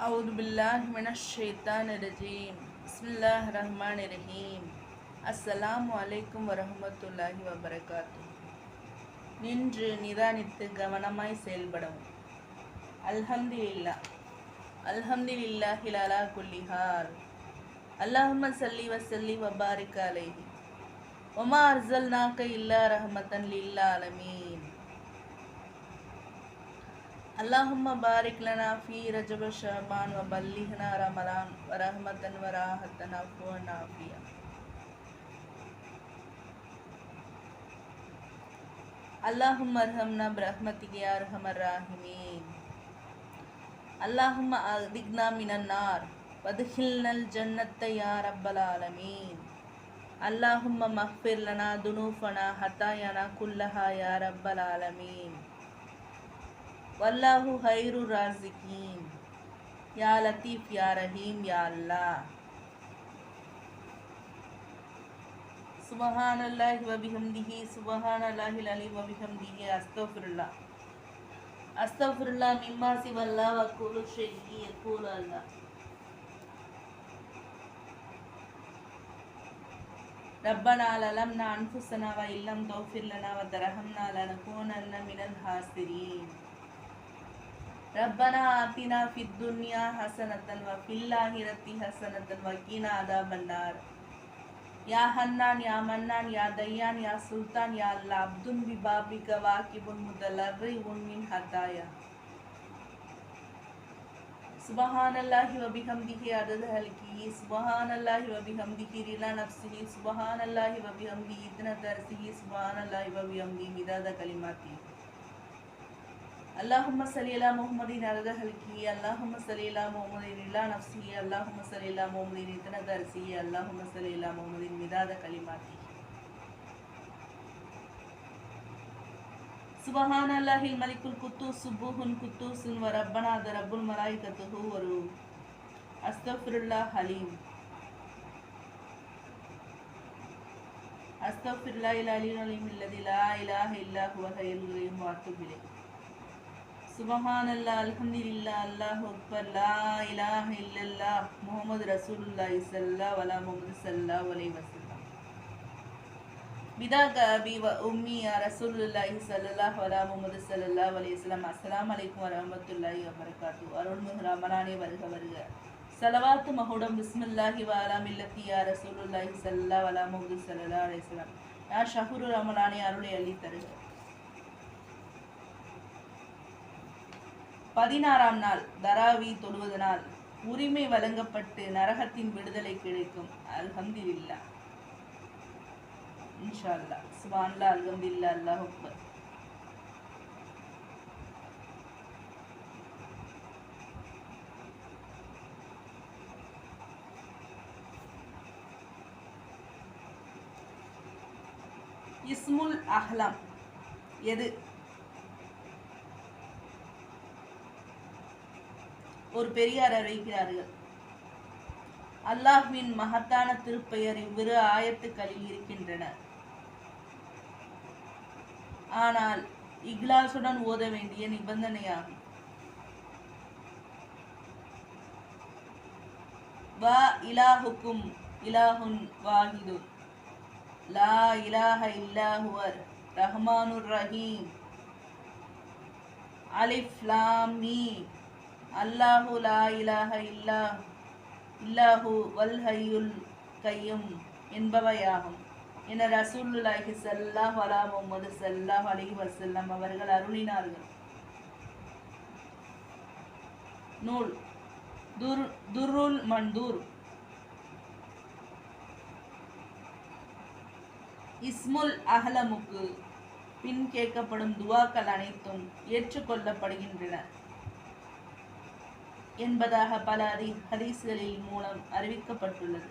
أعوذ بالله من الشيطان الرجيم بسم الله الرحمن الرحيم அஸ்ஸலாமு அலைக்கும் வரஹமத்துல்லாஹி வபரகாத்து நின்று நிதானித்து கவனமாய் செயல்படவும் அல்ஹம்துலில்லா அல்ஹம்துலில்லாஹி அலா குல்லி ஹால் அல்லாஹும்ம சல்லி வசல்லி வபாரிக் அலைஹி ஒமா அர்சல்நாக்க இல்லா ரஹமத்தன் லில் ஆலமீன் அல்லாஹும் பாரிக்லனா ஃபி ரஜப ஷபான் வ பல்லிஹனா ரமலான் வரஹமத்தன் வராஹத்தன் அஃபுவன் ஆஃபியா அல்லாஹும் அர்ஹம்னா பிரஹ்மத்திகி அர்ஹமர் ராஹிமி அல்லாஹும் அதிக்னா மினன்னார் வதுஹில்னல் ஜன்னத்தை யார் அப்பல் ஆலமீன் அல்லாஹும் மஹ்பிர்லனா துனூஃபனா ஹத்தாயனா குல்லஹா யார் அப்பல் ஆலமீன் வல்லாஹு ஹைரு ராசிகீன் யா லத்தீஃப் யா ரஹீம் யா அல்லாஹ் சுபஹானல்லாஹி வபிஹம்திஹி சுபஹானல்லாஹில் அலீம் வபிஹம்திஹி அஸ்தஃபிருல்லாஹ் அஸ்தஃபிருல்லாஹ் மிம்மா சிவல்லாஹ் வக்குலு ஷைஇ யகூலு அல்லாஹ் ربنا للمنا أنفسنا وإن لم تغفر لنا وترحمنا لنكونن من الخاسرين ரப்பனா ஆத்தினா ஃபித் துன்யா ஹசனத்தன் வ ஃபில்லாஹிரத்தி ஹசனத்தன் வக்கீனா அதா பன்னார் யா ஹன்னான் யா மன்னான் யா தையான் யா சுல்தான் யா அல்லா அப்துன் பி பாபிக வாக்கிபுன் முதலர்ரை உன்மின் ஹத்தாயா சுபஹானல்லாஹி வபிஹம்திஹி அதது ஹல்கி சுபஹானல்லாஹி வபிஹம்திஹி ரிலா நஃப்சிஹி சுபஹானல்லாஹி வபிஹம்திஹி இத்ன தர்சிஹி சுபஹானல்லாஹி வபிஹம்திஹி இதாத கலிமாத்தி அல்லாஹும்ம சலியலா முகமதின் அருகஹல்கி அல்லாஹும்ம சலியலா முகமதின் இல்லா நப்சி அல்லாஹும்ம சலியலா முகமதின் இத்தனத அரிசி அல்லாஹும்ம சலியலா முகமதின் மிதாத களிமாத்தி சுபஹான் அல்லாஹில் மலிக்குல் குத்தூஸ் சுப்புஹுன் குத்தூசுன் வ ரப்பனா த ரப்புல் மலாய்கத்துஹு ஒரு அஸ்தஃபிருல்லா ஹலீம் அஸ்தஃபிருல்லா இல் அலீன் அலீம் இல்லதி இலாஹ இல்லா ஹுவ ஹைல் ரஹீம் வாத்துபிலே சுபஹான் அல்லா அல்ஹம்துலில்லா அல்லாஹ் அக்பர் லா இல்லல்லா முகமது ரசூலுல்லா இசல்லா வலா முகமது சல்லா வலை வசல்லா பிதா கபி வ உம்மி ரசூலுல்லாஹி சல்லாஹ் வலா முகமது சல்லா வலை இஸ்லாம் அஸ்லாம் அலைக்கும் வரமத்துல்லாஹி வபரகாத்து. அருள்மிகு ரமலானே வருக வருக. சலவாத்து மகுடம் பிஸ்மில்லாஹி வாலா மில்லத்தி யா ரசூலுல்லாஹி சல்லா வலா முகமது சல்லா அலைஸ்லாம் யா ஷஹுரு ரமலானே அருளை அளித்தருக பதினாறாம் நாள் தராவி தொழுவதனால் உரிமை வழங்கப்பட்டு நரகத்தின் விடுதலை கிடைக்கும். அல்ஹம்துலில்லா. இன்ஷா அல்லா சுபான்லா அல்ஹம்துலில்லா அல்லாஹ் அக்பர். இஸ்முல் அஹ்லாம். எது? ஒரு பெரியார் அறிவிக்கிறார்கள் அல்லாஹ்வின் மகத்தான திருப்பெயர் இவ்விரு ஆயத்துக்களில் இருக்கின்றன. ஆனால் இக்லாசுடன் ஓத வேண்டிய நிபந்தனையாகும். வா இலாஹுக்கும் இலாஹுன் வாஹிது. லா இலாஹ இல்லாஹுவர் ரஹ்மானுர் ரஹீம். அலிஃப்லாமி அல்லாஹு லா இலாஹ இல்லா இல்லாஹு வல் ஹையுல் கையும் என்பவையாகும். என ரசூலுல்லாஹி சல்லாஹ் அலா முகமது சல்லாஹ் அலிஹி வசல்லம் அவர்கள் அருளினார்கள். நூல் துர் துருல் மண்டூர். இஸ்முல் அஹலமுக்கு பின் கேட்கப்படும் துவாக்கள் அனைத்தும் ஏற்றுக்கொள்ளப்படுகின்றன. என்பதாக பல ஹரி ஹதீஸ்களில் மூலம் அறிவிக்கப்பட்டுள்ளது.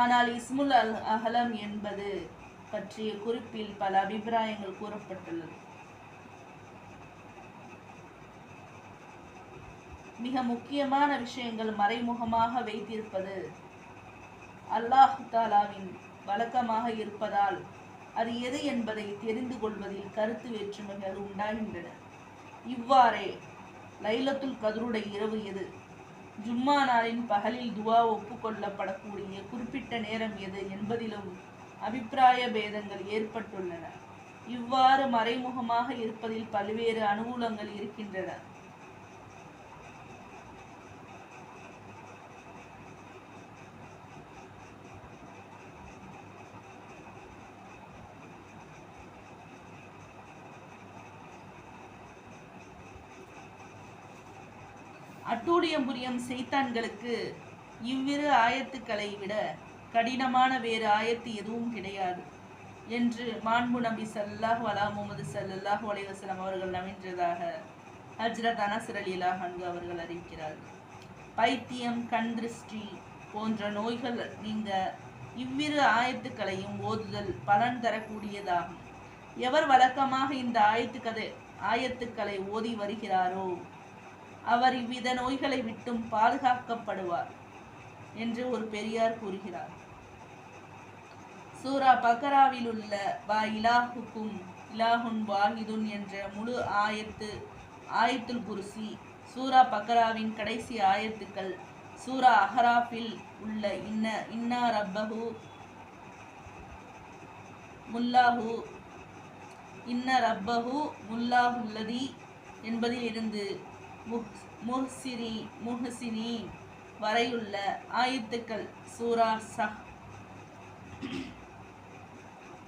ஆனால் இஸ்முல் அல் அகலம் என்பது பற்றிய குறிப்பில் பல அபிப்பிராயங்கள் கூறப்பட்டுள்ளது. மிக முக்கியமான விஷயங்கள் மறைமுகமாக வைத்திருப்பது அல்லாஹ் தாலாவின் வழக்கமாக இருப்பதால் அது எது என்பதை தெரிந்து கொள்வதில் கருத்து வேற்றுமைகள் உண்டாகின்றன. இவ்வாறே லைலத்துல் கதருடைய இரவு எது? ஜும்மா நாளின் பகலில் துவா ஒப்புக்கொள்ளப்படக்கூடிய குறிப்பிட்ட நேரம் எது என்பதிலும் அபிப்பிராய பேதங்கள் ஏற்பட்டுள்ளன. இவ்வாறு மறைமுகமாக இருப்பதில் பல்வேறு அனுகூலங்கள் இருக்கின்றன. அட்டூழியம் புரியும் செய்தான்களுக்கு இவ்விரு ஆயத்துக்களை விட கடினமான வேறு ஆயத்து எதுவும் கிடையாது என்று மாண்பு நபி சல்லாஹ் அலா முகமது சல்லாஹ் அலைஹி அவர்கள் நவின்றதாக ஹஜ்ரத் அனஸ் ரலியல்லாஹு அன்ஹு அவர்கள் அறிவிக்கிறார்கள். பைத்தியம் கண் திருஷ்டி போன்ற நோய்கள் நீங்க இவ்விரு ஆயத்துக்களையும் ஓதுதல் பலன் தரக்கூடியதாகும். எவர் வழக்கமாக இந்த ஆயத்துக்கதை ஆயத்துக்களை ஓதி வருகிறாரோ அவர் இவ்வித நோய்களை விட்டும் பாதுகாக்கப்படுவார் என்று ஒரு பெரியார் கூறுகிறார். சூரா பக்கராவில் உள்ள வா இலாஹுக்கும் இலாஹுன் வாஹிதுன் என்ற முழு ஆயத்து ஆயத்துல் குருசி சூரா பக்கராவின் கடைசி ஆயத்துக்கள் சூரா அஹராஃபில் உள்ள இன்ன இன்னா ரப்பஹு முல்லாஹு இன்ன ரப்பஹு முல்லாஹுல்லதி என்பதில் இருந்து முஹ்சினி முஹ்சினி வரையுள்ள ஆயத்துக்கள் சூரா சஹ்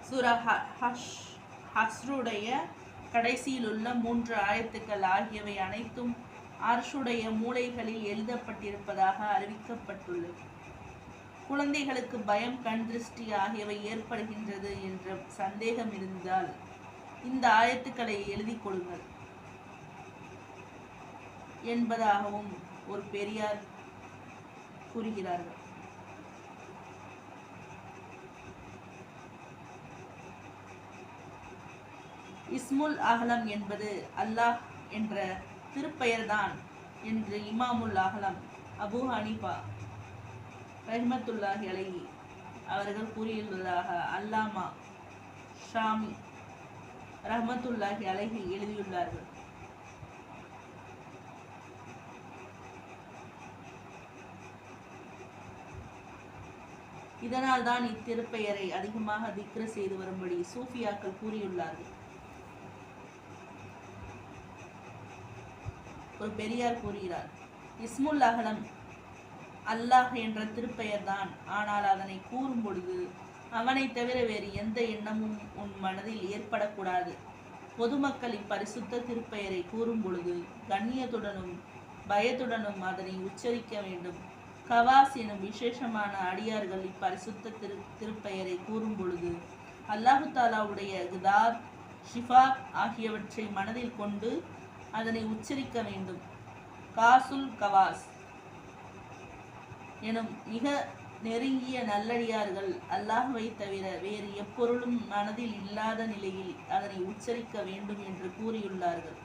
சூரா ஹ- ஹஷ் ஹஸ்ருடைய கடைசியிலுள்ள மூன்று ஆயத்துக்கள் ஆகியவை அனைத்தும் அர்ஷுடைய மூளைகளில் எழுதப்பட்டிருப்பதாக அறிவிக்கப்பட்டுள்ளது. குழந்தைகளுக்கு பயம் கண் திருஷ்டி ஆகியவை ஏற்படுகின்றது என்ற சந்தேகம் இருந்தால் இந்த ஆயத்துக்களை எழுதி கொடுங்கள் என்பதாகவும் ஒரு பெரியார் கூறுகிறார்கள். இஸ்முல் அகலம் என்பது அல்லாஹ் என்ற திருப்பெயர்தான் என்று இமாமுல் அகலம் அபு ஹனிபா ரஹ்மத்துல்லாஹி அலைஹி அவர்கள் கூறியுள்ளதாக அல்லாமா ஷாமி ரஹ்மத்துல்லாஹி அலைஹி எழுதியுள்ளார்கள். இதனால் தான் இத்திருப்பெயரை அதிகமாக திக்ர செய்து வரும்படி சூஃபியாக்கள் கூறியுள்ளார்கள். ஒரு பெரியார் கூறுகிறார் இஸ்முல் அகலம் அல்லாஹ் என்ற திருப்பெயர்தான். ஆனால் அதனை கூறும் பொழுது அவனை தவிர வேறு எந்த எண்ணமும் உன் மனதில் ஏற்படக்கூடாது. பொதுமக்கள் இப்பரிசுத்த திருப்பெயரை கூறும் பொழுது கண்ணியத்துடனும் பயத்துடனும் அதனை உச்சரிக்க வேண்டும். கவாஸ் எனும் விசேஷமான அடியார்கள் இப்பரிசுத்த திரு திருப்பெயரை கூறும் பொழுது அல்லாஹு தாலாவுடைய கிதார் ஷிஃபா ஆகியவற்றை மனதில் கொண்டு அதனை உச்சரிக்க வேண்டும். காசுல் கவாஸ் எனும் மிக நெருங்கிய நல்லடியார்கள் அல்லாஹுவை தவிர வேறு எப்பொருளும் மனதில் இல்லாத நிலையில் அதனை உச்சரிக்க வேண்டும் என்று கூறியுள்ளார்கள்.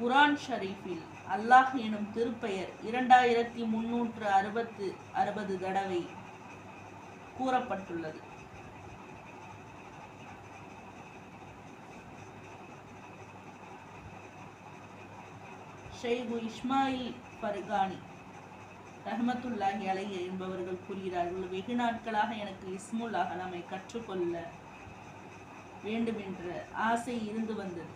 குரான் ஷரீஃபில் அல்லாஹ் எனும் திருப்பெயர் இரண்டாயிரத்தி முன்னூற்று அறுபத்து அறுபது தடவை கூறப்பட்டுள்ளது. ஷெய்கு இஸ்மாயில் பர்கானி ரஹமத்துல்லாஹி அலைய என்பவர்கள் கூறுகிறார்கள் வெகு நாட்களாக எனக்கு இஸ்முல் அகலமை கற்றுக்கொள்ள வேண்டுமென்ற ஆசை இருந்து வந்தது.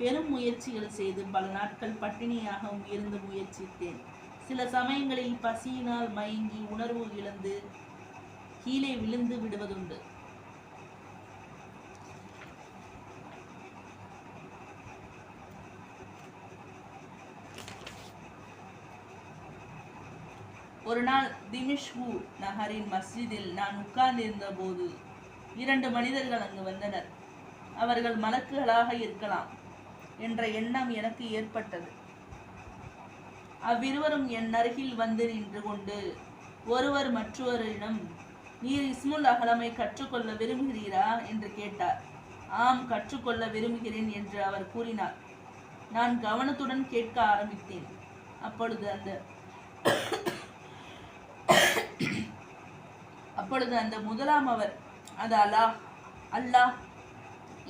பெரும் முயற்சிகள் செய்து பல நாட்கள் பட்டினியாகவும் இருந்து முயற்சித்தேன். சில சமயங்களில் பசியினால் மயங்கி உணர்வு இழந்து கீழே விழுந்து விடுவதுண்டு. ஒரு நாள் திமிஷ்கு நகரின் மஸ்ஜிதில் நான் உட்கார்ந்திருந்த போது இரண்டு மனிதர்கள் அங்கு வந்தனர். அவர்கள் மலக்குகளாக இருக்கலாம். என்ற எண்ணம் எனக்கு ஏற்பட்டது. அவ்விருவரும் என் அருகில் வந்து நின்று கொண்டு ஒருவர் மற்றொருவரிடம் நீர் இஸ்முல் அகலமை கற்றுக்கொள்ள விரும்புகிறீரா? என்று கேட்டார். ஆம் கற்றுக்கொள்ள விரும்புகிறேன் என்று அவர் கூறினார். நான் கவனத்துடன் கேட்க ஆரம்பித்தேன். அப்பொழுது அந்த அப்பொழுது அந்த முதலாம் அவர் அது அல்லாஹ் அல்லாஹ்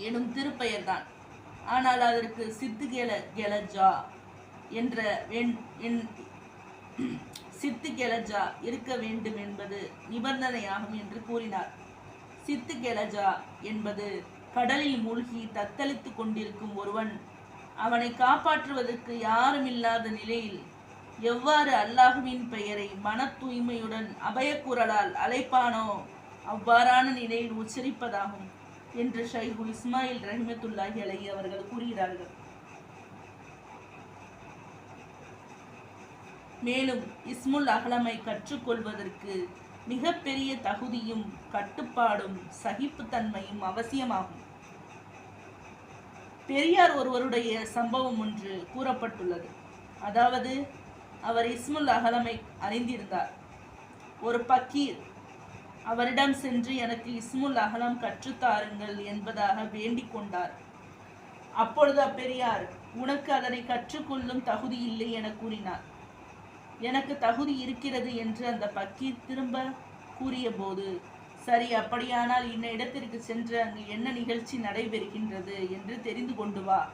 எனும் திருப்பெயர்தான். ஆனால் அதற்கு சித்து கெல கெலஜா என்ற என் என் சித்து கெலஜா இருக்க வேண்டும் என்பது நிபந்தனையாகும் என்று கூறினார். சித்து கெலஜா என்பது கடலில் மூழ்கி தத்தளித்துக் கொண்டிருக்கும் ஒருவன். அவனை காப்பாற்றுவதற்கு யாரும் இல்லாத நிலையில் எவ்வாறு அல்லாஹுவின் பெயரை மன தூய்மையுடன் அபயக்குரலால் அழைப்பானோ அவ்வாறான நிலையில் உச்சரிப்பதாகும். என்று ஷைகுல் இஸ்மாயில் ரஹிமத்துல்லாஹி அலஹி அவர்கள் கூறுகிறார்கள். மேலும் இஸ்முல் அகலமை கற்றுக்கொள்வதற்கு மிகப்பெரிய தகுதியும் கட்டுப்பாடும் சகிப்புத்தன்மையும் அவசியமாகும். பெரியார் ஒருவருடைய சம்பவம் ஒன்று கூறப்பட்டுள்ளது. அதாவது அவர் இஸ்முல் அகலமை அறிந்திருந்தார். ஒரு பக்கீர் அவரிடம் சென்று எனக்கு இஸ்முல் அகலம் கற்றுத்தாருங்கள் என்பதாக வேண்டிக் கொண்டார். அப்பொழுது அப்பெரியார் உனக்கு அதனை கற்றுக்கொள்ளும் தகுதி இல்லை என கூறினார். எனக்கு தகுதி இருக்கிறது என்று அந்த பக்கீர் திரும்ப கூறியபோது சரி அப்படியானால் இன்ன இடத்திற்கு சென்று அங்கு என்ன நிகழ்ச்சி நடைபெறுகின்றது என்று தெரிந்து கொண்டு வா.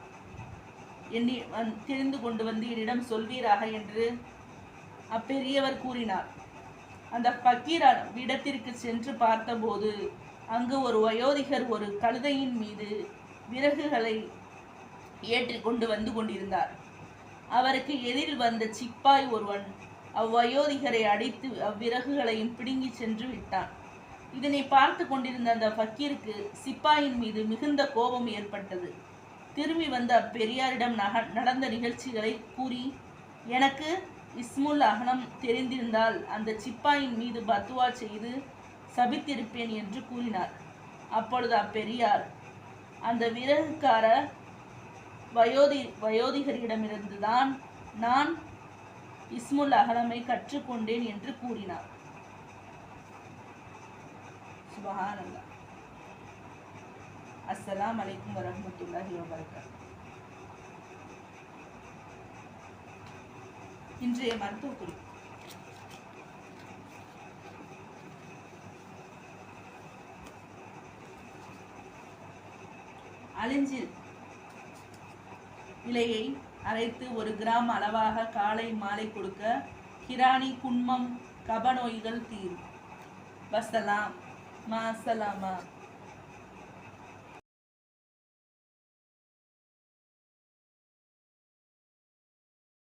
என்னி வந்- தெரிந்து கொண்டு வந்து என்னிடம் சொல்வீராக என்று அப்பெரியவர் கூறினார். அந்த பக்கீர் இடத்திற்கு சென்று பார்த்தபோது அங்கு ஒரு வயோதிகர் ஒரு கழுதையின் மீது விறகுகளை ஏற்றி கொண்டு வந்து கொண்டிருந்தார். அவருக்கு எதிரில் வந்த சிப்பாய் ஒருவன் அவ்வயோதிகரை அடித்து அவ்விறகுகளையும் பிடுங்கி சென்று விட்டான். இதனை பார்த்து கொண்டிருந்த அந்த ஃபக்கீருக்கு சிப்பாயின் மீது மிகுந்த கோபம் ஏற்பட்டது. திரும்பி வந்த அப்பெரியாரிடம் நக நடந்த நிகழ்ச்சிகளை கூறி எனக்கு இஸ்முல் அகனம் தெரிந்திருந்தால் அந்த சிப்பாயின் மீது பத்துவா செய்து சபித்திருப்பேன் என்று கூறினார். அப்பொழுது அப்பெரியார் அந்த விறகுக்கார வயோதி வயோதிகரிடமிருந்துதான் நான் இஸ்முல் அகலமை கற்றுக்கொண்டேன் என்று கூறினார். சுபஹானல்லாஹ். அஸ்லாம் வலைக்கம் வரமத்துல்லாஹி வபரகாத்துஹு இன்றைய மருத்துவ குறிப்பு அலிஞ்சில் இலையை அரைத்து ஒரு கிராம் அளவாக காலை மாலை கொடுக்க கிராணி குன்மம் கபநோய்கள் தீரும். வசலாம். மாசலாமா.